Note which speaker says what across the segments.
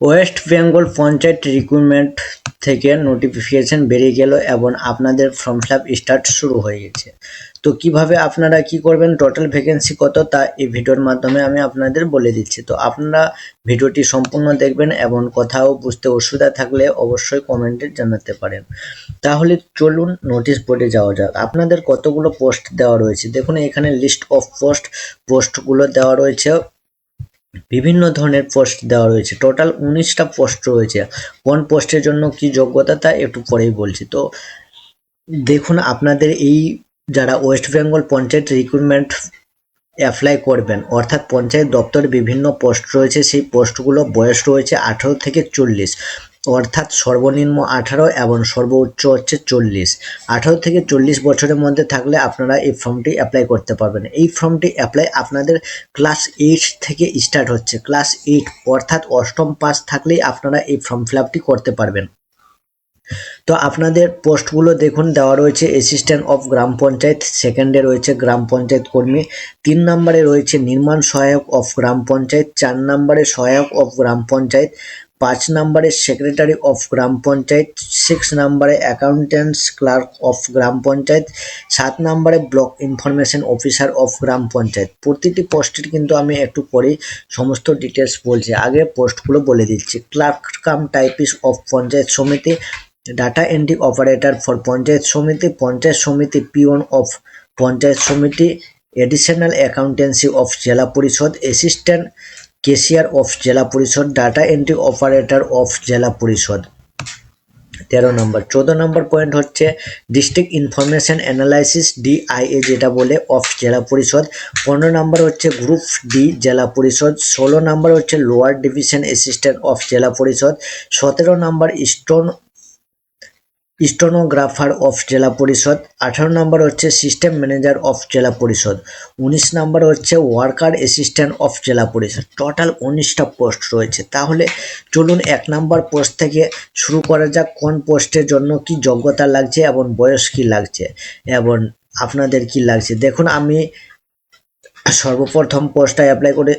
Speaker 1: West Bengal panchayat recruitment থেকে notification বেরিয়ে গেল এবং আপনাদের ফর্ম ফিল আপ স্টার্ট শুরু হয়ে গেছে। তো কীভাবে আপনারা কি করবেন টোটাল ভ্যাকেন্সি কত, তা এই ভিডিওর মাধ্যমে আমি আপনাদের বলে দিচ্ছি। তো আপনারা ভিডিওটি সম্পূর্ণ দেখবেন এবং কোথাও বুঝতে অসুবিধা থাকলে অবশ্যই কমেন্টে জানাতে পারেন। তাহলে চলুন নোটিশ বোর্ডে যাওয়া যাক। আপনাদের কতগুলো পোস্ট দেওয়া রয়েছে? দেখুন, এখানে লিস্ট অফ পোস্ট পোস্টগুলো দেওয়া রয়েছে। বিভিন্ন ধরনের পোস্ট দেওয়া রয়েছে। টোটাল উনিশটা পোস্ট রয়েছে। কোন পোস্টের জন্য কি যোগ্যতা তা একটু পরেই বলছি। তো দেখুন, আপনাদের এই যারা West Bengal panchayat recruitment apply করবেন, অর্থাৎ পঞ্চায়েত দপ্তরে বিভিন্ন পোস্ট রয়েছে, সেই পোস্টগুলো বয়স রয়েছে আঠেরো থেকে চল্লিশ। অর্থাৎ সর্বনিম্ন আঠারো এবং সর্বোচ্চ হচ্ছে চল্লিশ। আঠারো থেকে চল্লিশ বছরের মধ্যে থাকলে আপনারা এই ফর্মটি অ্যাপ্লাই করতে পারবেন। এই ফর্মটি অ্যাপ্লাই আপনাদের ক্লাস এইট থেকে স্টার্ট হচ্ছে। ক্লাস এইট অর্থাৎ অষ্টম পাস থাকলেই আপনারা এই ফর্ম ফিল করতে পারবেন। তো আপনাদের পোস্টগুলো দেখুন, দেওয়া রয়েছে অ্যাসিস্ট্যান্ট অফ গ্রাম পঞ্চায়েত সেকেন্ডে রয়েছে গ্রাম পঞ্চায়েত কর্মী, তিন নম্বরে রয়েছে নির্মাণ সহায়ক অফ গ্রাম পঞ্চায়েত, চার নম্বরে সহায়ক অফ গ্রাম পঞ্চায়েত পাঁচ নম্বরে secretary of gram panchayat, six নম্বরে অ্যাকাউন্ট্যান্টস ক্লার্ক অফ গ্রাম পঞ্চায়েত, সাত নম্বরে ব্লক ইনফরমেশন অফিসার অফ গ্রাম পঞ্চায়েত। প্রতিটি পোস্টের কিন্তু আমি একটু পরেই সমস্ত ডিটেলস বলছি, আগে পোস্টগুলো বলে দিচ্ছি। Clerk cum typist of panchayat samiti, data entry operator for panchayat samiti panchayat samiti peon of panchayat সমিতি, এডিশনাল অ্যাকাউন্টেন্সি অফ জেলা পরিষদ অ্যাসিস্ট্যান্ট কেশিয়ার অফ জেলা পরিষদ, data entry operator of zilla পরিষদ। তেরো নম্বর। চোদ্দ নম্বর পয়েন্ট হচ্ছে ডিস্ট্রিক্ট ইনফরমেশন অ্যানালাইসিস, ডিআইএ যেটা বলে, অফ জেলা পরিষদ। পনেরো নম্বর হচ্ছে গ্রুপ ডি, জেলা পরিষদ। ষোলো নম্বর হচ্ছে lower division assistant of zilla পরিষদ। সতেরো নম্বর স্টোন স্টোনোগ্রাফার অফ জেলা পরিষদ, আঠারো নম্বর হচ্ছে সিস্টেম ম্যানেজার অফ জেলা পরিষদ, উনিশ নম্বর হচ্ছে ওয়ার্কার অ্যাসিস্ট্যান্ট অফ জেলা পরিষদ, টোটাল উনিশটা পোস্ট রয়েছে। তাহলে চলুন এক নম্বর পোস্ট থেকে শুরু করা যাক, কোন পোস্টের জন্য কি যোগ্যতা লাগছে এবং বয়স কি লাগছে এবং আপনাদের কি লাগছে। দেখুন, আমি সর্বপ্রথম পোস্টটা অ্যাপ্লাই করে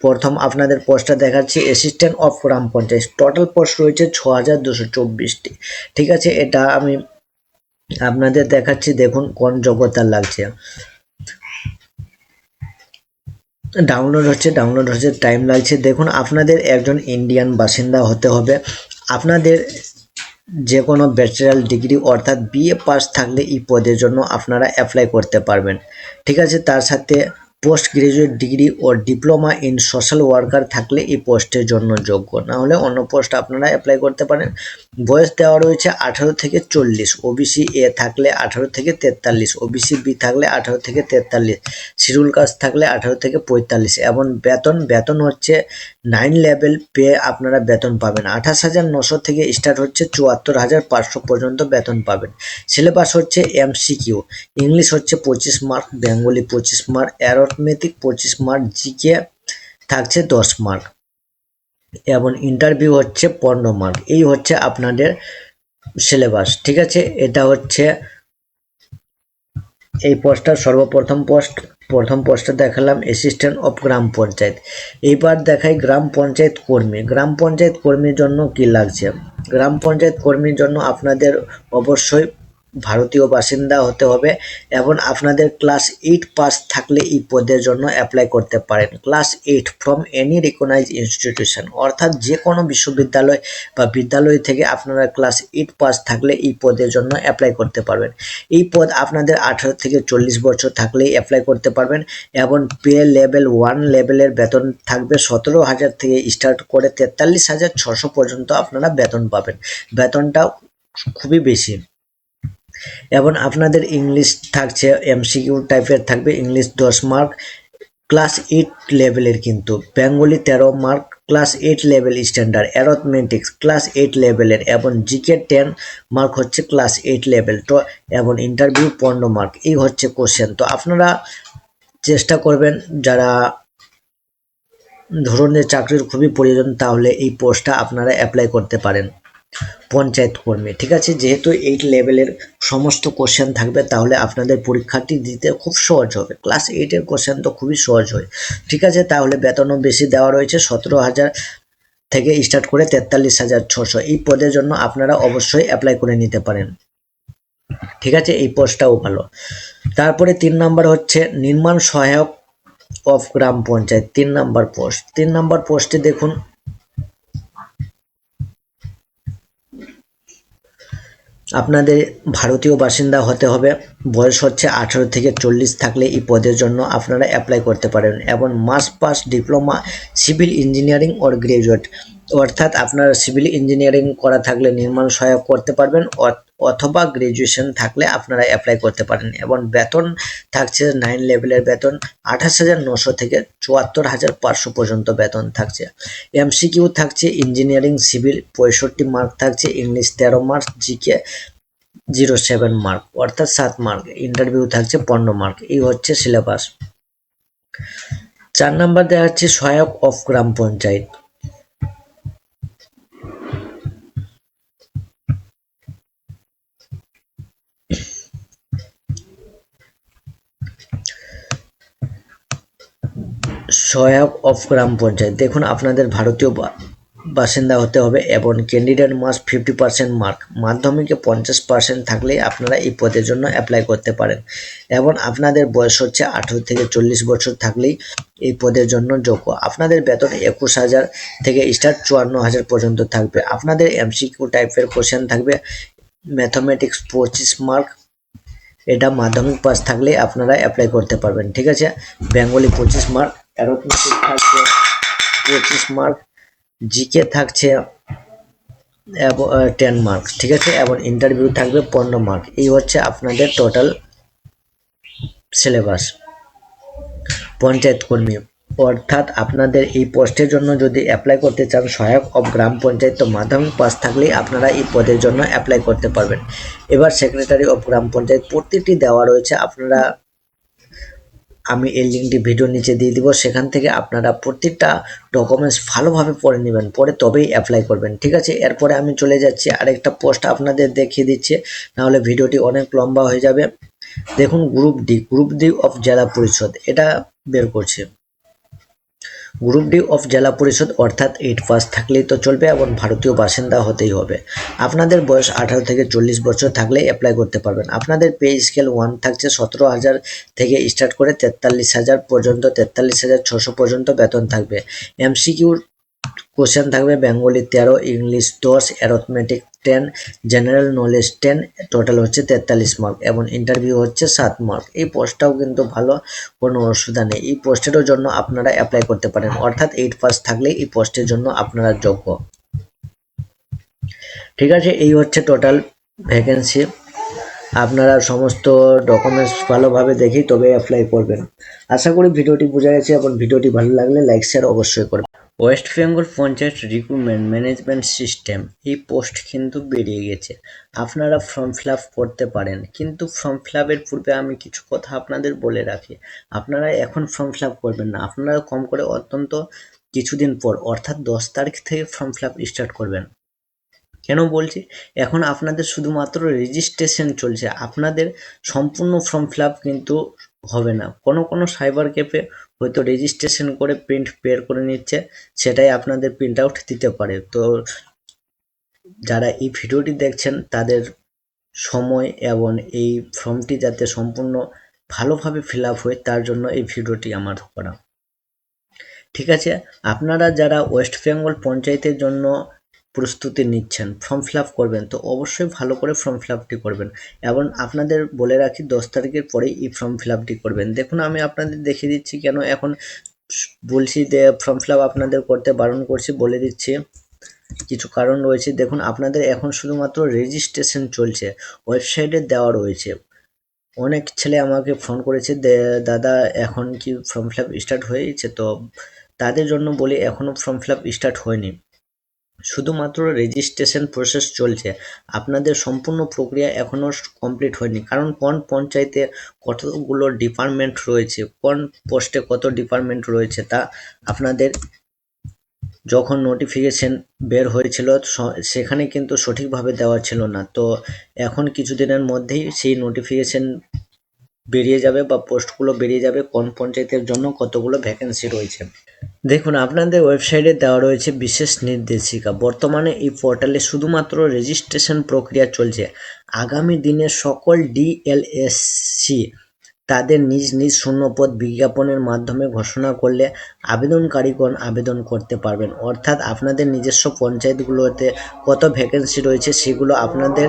Speaker 1: প্রথম আপনাদের পোস্টটা দেখাচ্ছি assistant of gram panchayat total post রয়েছে ছ হাজার দুশো চব্বিশটি। ঠিক আছে, এটা আমি আপনাদের দেখাচ্ছি, দেখুন কোন যোগ্যতা লাগছে। ডাউনলোড হচ্ছে ডাউনলোড হচ্ছে টাইম লাগছে। দেখুন, আপনাদের একজন ইন্ডিয়ান বাসিন্দা হতে হবে। আপনাদের যে কোনো ব্যাচেলার ডিগ্রি অর্থাৎ বিএ পাস থাকলে এই পদের জন্য আপনারা অ্যাপ্লাই করতে পারবেন। ঠিক আছে, তার সাথে পোস্ট গ্রাজুয়েট ডিগ্রি ও ডিপ্লোমা ইন সোশ্যাল ওয়ার্কার থাকলে এই পোস্টের জন্য যোগ্য। না হলে অন্য পোস্ট আপনারা অ্যাপ্লাই করতে পারেন। বয়স দেওয়া রয়েছে আঠারো থেকে চল্লিশ। ওবিসি এ থাকলে আঠারো থেকে তেতাল্লিশ। ওবিসি বি থাকলে আঠারো থেকে তেতাল্লিশ। শিডিউল কাস্ট থাকলে আঠারো থেকে পঁয়তাল্লিশ। এবং বেতন বেতন হচ্ছে নাইন লেভেল পে আপনারা বেতন পাবেন। আঠাশ হাজার নশো থেকে স্টার্ট হচ্ছে চুয়াত্তর হাজার পাঁচশো পর্যন্ত বেতন পাবেন। সিলেবাস হচ্ছে এমসিকিউ ইংলিশ হচ্ছে পঁচিশ মার্ক, বেঙ্গলি পঁচিশ মার্ক অ্যারথমেটিক পঁচিশ মার্ক জিকে থাকছে দশ মার্ক এবং ইন্টারভিউ হচ্ছে পনেরো মার্ক এই হচ্ছে আপনাদের সিলেবাস ঠিক আছে? এটা হচ্ছে এই পোস্টটা সর্বপ্রথম পোস্ট প্রথম পোস্টটা দেখালাম অ্যাসিস্ট্যান্ট অফ গ্রাম পঞ্চায়েত। এইবার দেখাই গ্রাম পঞ্চায়েত কর্মী। গ্রাম পঞ্চায়েত কর্মীর জন্য কি লাগছে? গ্রাম পঞ্চায়েত কর্মীর জন্য আপনাদের অবশ্যই ভারতীয় বাসিন্দা হতে হবে এবং আপনাদের ক্লাস এইট পাস থাকলে এই পদের জন্য অ্যাপ্লাই করতে পারেন। Class eight from any recognise institution অর্থাৎ যে কোনো বিশ্ববিদ্যালয় বা বিদ্যালয় থেকে আপনারা ক্লাস এইট পাস থাকলে এই পদের জন্য অ্যাপ্লাই করতে পারবেন। এই পদ আপনাদের আঠারো থেকে চল্লিশ বছর থাকলেই অ্যাপ্লাই করতে পারবেন এবং পে লেভেল ওয়ান লেভেলের বেতন থাকবে সতেরো হাজার থেকে স্টার্ট করে তেতাল্লিশ হাজার ছশো পর্যন্ত আপনারা বেতন পাবেন। বেতনটা খুবই বেশি। এবং আপনাদের ইংলিশ থাকছে এমসিকিউ টাইপের থাকবে, ইংলিশ দশ মার্ক ক্লাস এইট লেভেলের কিন্তু। বেঙ্গলি তেরো mark class eight level standard arithmetics class eight লেভেলের এবং জিকে টেন মার্ক হচ্ছে ক্লাস এইট লেভেল তো এবং ইন্টারভিউ পনেরো মার্ক এই হচ্ছে কোশ্চেন তো আপনারা চেষ্টা করবেন, যারা ধরুন যে চাকরির খুবই প্রয়োজন, তাহলে এই পোস্টটা আপনারা অ্যাপ্লাই করতে পারেন। পঞ্চায়েত কর্মী। ঠিক আছে? যেহেতু এইট লেভেলের সমস্ত কোশ্চেন থাকবে, তাহলে আপনাদের পরীক্ষাটি দিতে খুব সহজ হবে। ক্লাস এইটের কোশ্চেন তো খুবই সহজ হয়। ঠিক আছে? তাহলে বেতনও বেশি দেওয়া রয়েছে, সতেরো হাজার থেকে স্টার্ট করে তেতাল্লিশ হাজার ছশো এই পদের জন্য আপনারা অবশ্যই অ্যাপ্লাই করে নিতে পারেন। ঠিক আছে? এই পোস্টটাও ভালো। তারপরে তিন নাম্বার হচ্ছে নির্মাণ সহায়ক অফ গ্রাম পঞ্চায়েত। তিন নাম্বার পোস্ট তিন নাম্বার পোস্টে দেখুন আপনাদের ভারতীয় বাসিন্দা হতে হবে। বয়স হচ্ছে আঠারো থেকে চল্লিশ থাকলে এই পদের জন্য আপনারা অ্যাপ্লাই করতে পারেন এবং মাস pass diploma civil engineering or graduate অর্থাৎ আপনারা সিভিল ইঞ্জিনিয়ারিং করা থাকলে নির্মাণ সহায়ক করতে পারবেন অথবা গ্রাজুয়েশন থাকলে আপনারা অ্যাপ্লাই করতে পারেন। এবং বেতন থাকছে নাইন লেভেলের বেতন, আঠাশ হাজার নশো থেকে চুয়াত্তর হাজার পাঁচশো পর্যন্ত বেতন থাকছে। এমসিকিউ থাকছে ইঞ্জিনিয়ারিং সিভিল পঁয়ষট্টি মার্ক থাকছে ইংলিশ তেরো mark GK zero seven mark অর্থাৎ সাত মার্ক ইন্টারভিউ থাকছে, পনেরো মার্ক এই হচ্ছে সিলেবাস চার নাম্বার দেওয়া হচ্ছে সহায়ক অফ গ্রাম পঞ্চায়েত। সহায়ক অফ গ্রাম পঞ্চায়েত। দেখুন, আপনাদের ভারতীয় বাসিন্দা হতে হবে এবং ক্যান্ডিডেট মাস ফিফটি পার্সেন্ট মার্ক মাধ্যমিকে পঞ্চাশ পার্সেন্ট থাকলে আপনারা এই পদের জন্য অ্যাপ্লাই করতে পারেন। এবং আপনাদের বয়স হচ্ছে আঠেরো থেকে চল্লিশ বছর থাকলেই এই পদের জন্য যোগ্য। আপনাদের বেতন একুশ হাজার থেকে স্টার্ট চুয়ান্ন হাজার পর্যন্ত থাকবে। আপনাদের এমসিকিউ টাইপের কোশ্চেন থাকবে। ম্যাথামেটিক্স পঁচিশ মার্ক এটা মাধ্যমিক পাস থাকলে আপনারা অ্যাপ্লাই করতে পারবেন। ঠিক আছে? বেঙ্গলি পঁচিশ মার্ক অ্যারোথমেটিক থাকছে পঁচিশ মার্ক জিকে থাকছে টেন মার্ক ঠিক আছে? এবং ইন্টারভিউ থাকবে পনেরো মার্ক এই হচ্ছে আপনাদের টোটাল সিলেবাস পঞ্চায়েত কর্মী। অর্থাৎ আপনাদের এই পোস্টের জন্য যদি অ্যাপ্লাই করতে চান, সহায়ক অফ গ্রাম পঞ্চায়েত তো মাধ্যমিক পাস থাকলেই আপনারা এই পদের জন্য অ্যাপ্লাই করতে পারবেন। এবার সেক্রেটারি অফ গ্রাম পঞ্চায়েত প্রত্যেকটি দেওয়া রয়েছে, আপনারা আমি এই লিঙ্কটি ভিডিওর নিচে দিয়ে দিব। সেখান থেকে আপনারা প্রত্যেকটা ডকুমেন্টস ভালোভাবে পড়ে নেবেন। পরে তবেই অ্যাপ্লাই করবেন, ঠিক আছে? এরপরে আমি চলে যাচ্ছি, আরেকটা পোস্ট আপনাদের দেখিয়ে দিচ্ছে, নাহলে ভিডিওটি অনেক লম্বা হয়ে যাবে। দেখুন group D group D of zilla parishad, এটা বের করছে। গ্রুপ ডি অফ জেলা পরিষদ অর্থাৎ এইট পাস থাকলেই তো চলবে এবং ভারতীয় বাসিন্দা হতেই হবে। আপনাদের বয়স আঠারো থেকে চল্লিশ বছর থাকলে অ্যাপ্লাই করতে পারবেন। আপনাদের পে স্কেল ওয়ান থাকছে সতেরো হাজার থেকে স্টার্ট করে তেতাল্লিশ হাজার পর্যন্ত, তেতাল্লিশ হাজার ছশো পর্যন্ত বেতন থাকবে। এমসিকিউর কোশ্চেন থাকবে বেঙ্গলি তেরো ইংলিশ দশ arithmetic ten general knowledge ten total হচ্ছে তেতাল্লিশ মার্ক এবং ইন্টারভিউ হচ্ছে সাত মার্ক এই পোস্টটাও কিন্তু ভালো, কোনো অসুবিধা নেই। এই পোস্টেরও জন্য আপনারা অ্যাপ্লাই করতে পারেন। অর্থাৎ এইট পাস থাকলে এই পোস্টের জন্য আপনারা যোগ্য। ঠিক আছে, এই হচ্ছে টোটাল ভ্যাকেন্সি আপনারা সমস্ত ডকুমেন্টস ভালোভাবে দেখেই তবে অ্যাপ্লাই করবেন। আশা করি ভিডিওটি বোঝা গেছে এবং ভিডিওটি ভালো লাগলে লাইক শেয়ার অবশ্যই করবেন। West Bengal panchayat recruitment management system. এই পোস্ট কিন্তু বেরিয়ে গেছে। আপনারা ফর্ম ফিল আপ করতে পারেন। কিন্তু ফর্ম ফিল আপের পূর্বে আমি কিছু কথা আপনাদের বলে রাখি। আপনারা এখন ফর্ম ফিল আপ করবেন না। আপনারা কম করে অত্যন্ত কিছুদিন পর, অর্থাৎ দশ তারিখ থেকে ফর্ম ফিল আপ স্টার্ট করবেন। কেন বলছি? এখন আপনাদের শুধুমাত্র রেজিস্ট্রেশন চলছে। আপনাদের সম্পূর্ণ ফর্ম ফিল আপ কিন্তু হবে না। কোনো কোনো সাইবার ক্যাফে হয়তো রেজিস্ট্রেশন করে প্রিন্ট বের করে নিচ্ছে, সেটাই আপনাদের প্রিন্ট আউট দিতে পারে। তো যারা এই ভিডিওটি দেখছেন, তাদের সময় এবং এই ফর্মটি যাতে সম্পূর্ণ ভালোভাবে ফিল আপ হয়, তার জন্য এই ভিডিওটি আমার করা। ঠিক আছে, আপনারা যারা ওয়েস্ট বেঙ্গল পঞ্চায়েতের জন্য প্রস্তুতি নিচ্ছেন। ফর্ম ফিল আপ করবেন। তো অবশ্যই ভালো করে ফর্ম ফিল আপটি করবেন। এবং আপনাদের বলে রাখি, দশ তারিখের পরেই এই ফর্ম ফিল আপটি করবেন। দেখুন, আমি আপনাদের দেখিয়ে দিচ্ছি কেন এখন বলছি যে ফর্ম ফিল আপ আপনাদের করতে বারণ করছি, বলে দিচ্ছি। কিছু কারণ রয়েছে। দেখুন, আপনাদের এখন শুধুমাত্র রেজিস্ট্রেশন চলছে, ওয়েবসাইটে দেওয়া রয়েছে। অনেক ছেলে আমাকে ফোন করেছে দাদা, এখন কি ফর্ম ফিল আপ স্টার্ট হয়েছে? তো তাদের জন্য বলি এখনও ফর্ম ফিল আপ স্টার্ট হয়নি। শুধুমাত্র রেজিস্ট্রেশন প্রসেস চলছে। আপনাদের সম্পূর্ণ প্রক্রিয়া এখনও কমপ্লিট হয়নি। কারণ কোন পঞ্চায়েতে কতগুলো ডিপার্টমেন্ট রয়েছে, কোন পোস্টে কত ডিপার্টমেন্ট রয়েছে তা আপনাদের যখন নোটিফিকেশন বের হয়েছিল সেখানে কিন্তু সঠিকভাবে দেওয়া ছিল না। তো এখন কিছুদিনের মধ্যেই সেই নোটিফিকেশন বেরিয়ে যাবে বা পোস্টগুলো বেরিয়ে যাবে কোন পঞ্চায়েতের জন্য কতগুলো ভ্যাকেন্সি রয়েছে। দেখুন, আপনাদের ওয়েবসাইটে দেওয়া রয়েছে বিশেষ নির্দেশিকা। বর্তমানে এই পোর্টালে শুধুমাত্র রেজিস্ট্রেশন প্রক্রিয়া চলছে। আগামী দিনে সকল ডিএলএসসি তাদের নিজ নিজ শূন্যপদ বিজ্ঞাপনের মাধ্যমে ঘোষণা করলে আবেদনকারীগণ আবেদন করতে পারবেন। অর্থাৎ আপনাদের নিজস্ব পঞ্চায়েতগুলোতে কত ভ্যাকেন্সি রয়েছে সেগুলো আপনাদের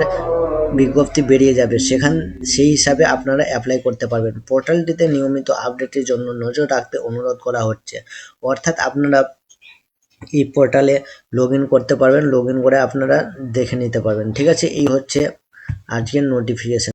Speaker 1: বিজ্ঞপ্তি বেরিয়ে যাবে, সেখান, সেই হিসাবে আপনারা অ্যাপ্লাই করতে পারবেন। পোর্টালটিতে নিয়মিত আপডেটের জন্য নজর রাখতে অনুরোধ করা হচ্ছে। অর্থাৎ আপনারা এই পোর্টালে লগ করতে পারবেন লগ করে আপনারা দেখে নিতে পারবেন। ঠিক আছে, এই হচ্ছে আজকের নোটিফিকেশন